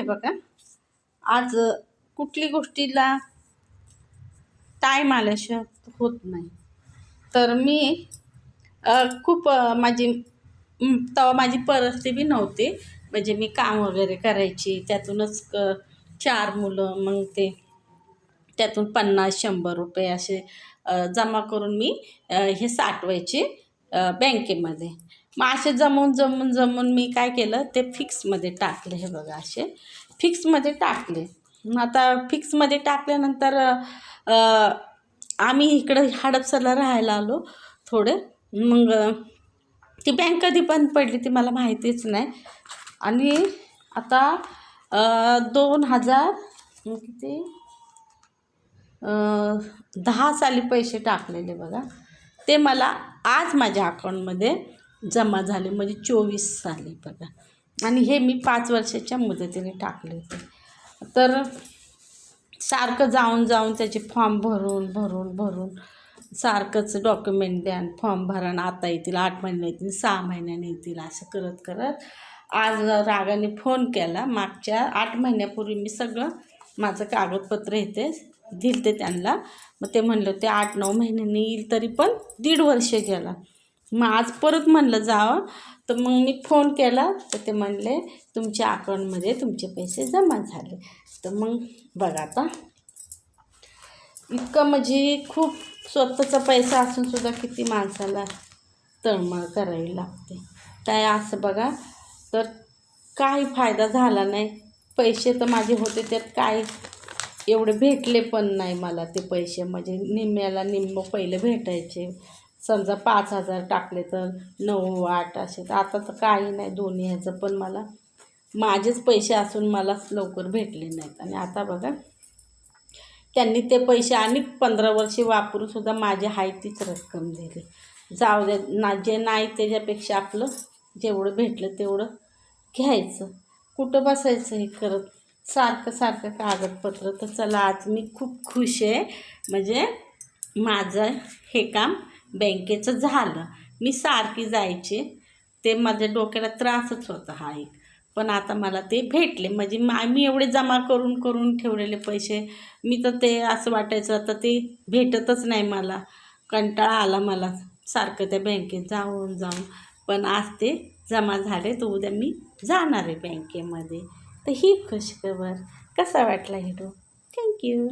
हे बघा. आज कुठली गोष्टीला टाईम आल्याशिवाय होत नाही. तर मी खूप माझी तेव्हा माझी परिस्थिती नव्हती. म्हणजे मी काम वगैरे करायची त्यातूनच क चार मुलं मग ते त्यातून पन्नास शंभर रुपये असे जमा करून मी हे साठवायचे बँकेमध्ये. मग असे जमवून जमून जमून मी काय केलं ते फिक्समध्ये टाकले हे बघा असे. फिक्समध्ये टाकले. मग आता फिक्समध्ये टाकल्यानंतर आम्ही इकडं हडपसरला राहायला आलो थोडे. मग ती बँक कधी बंद पडली ती मला माहितीच नाही. आणि आता दोन हजार किती? दहा साली पैसे टाकलेले बघा. ते मला आज माझ्या अकाऊंटमध्ये जमा झाले म्हणजे चोवीस साली बघा. आणि हे मी पाच वर्षाच्या मुदतीने टाकले होते. तर सारखं जाऊन जाऊन त्याचे फॉर्म भरून भरून भरून सारखंच डॉक्युमेंट द्या फॉर्म भरा आणि आता येतील आठ महिने येतील सहा महिन्याने येतील असं करत करत आज रागाने फोन केला. मागच्या आठ महिन्यापूर्वी मी सगळं माझं कागदपत्र येते दिलते त्यांना. मग ते म्हणलं ते आठ नऊ महिन्यांनी येईल तरी पण दीड वर्ष गेला. मग आज परत म्हणलं जावं. तर मग मी फोन केला. तर ते म्हणले तुमच्या अकाऊंटमध्ये तुमचे पैसे जमा झाले. तर मग बघा आता. इतकं म्हणजे खूप स्वतःचा पैसा असून सुद्धा किती माणसाला तळमळ करावी लागते. काय असं बघा. तर काही फायदा झाला नाही. पैसे तर माझे होते. त्यात काय एवढे भेटले पण नाही मला ते पैसे. म्हणजे निम्म्याला निम्म पहिले भेटायचे. समजा पाच हजार टाकले तर नऊ आठ असे. तर आता तर काही नाही दोन्ही ह्याचं. पण मला माझेच पैसे असून मला लवकर भेटले नाहीत. आणि आता बघा त्यांनी ते पैसे आणि पंधरा वर्षे वापरूनसुद्धा माझी आहे तीच रक्कम दिली. जाऊ दे ना जे नाही त्याच्यापेक्षा आपलं जेवढं भेटलं तेवढं घ्यायचं. कुठं बसायचं हे करत? सारखं सारखं कागदपत्र. तर चला आज मी खूप खुश आहे. म्हणजे माझं हे काम बँकेचं झालं. मी सारखी जायचे. ते माझ्या डोक्याला त्रासच होता हा एक. पण आता मला ते भेटले. म्हणजे मा मी एवढे जमा करून करून ठेवलेले पैसे. मी तर ते असं वाटायचं आता ते भेटतच नाही मला. कंटाळा आला मला. सारखं त्या बँकेत जाऊन जाऊन. पण आज ते जमा झाले तर उद्या मी जाणार आहे बँकेमध्ये. तर ही खुशखबर. कसा वाटला हिरो थँक्यू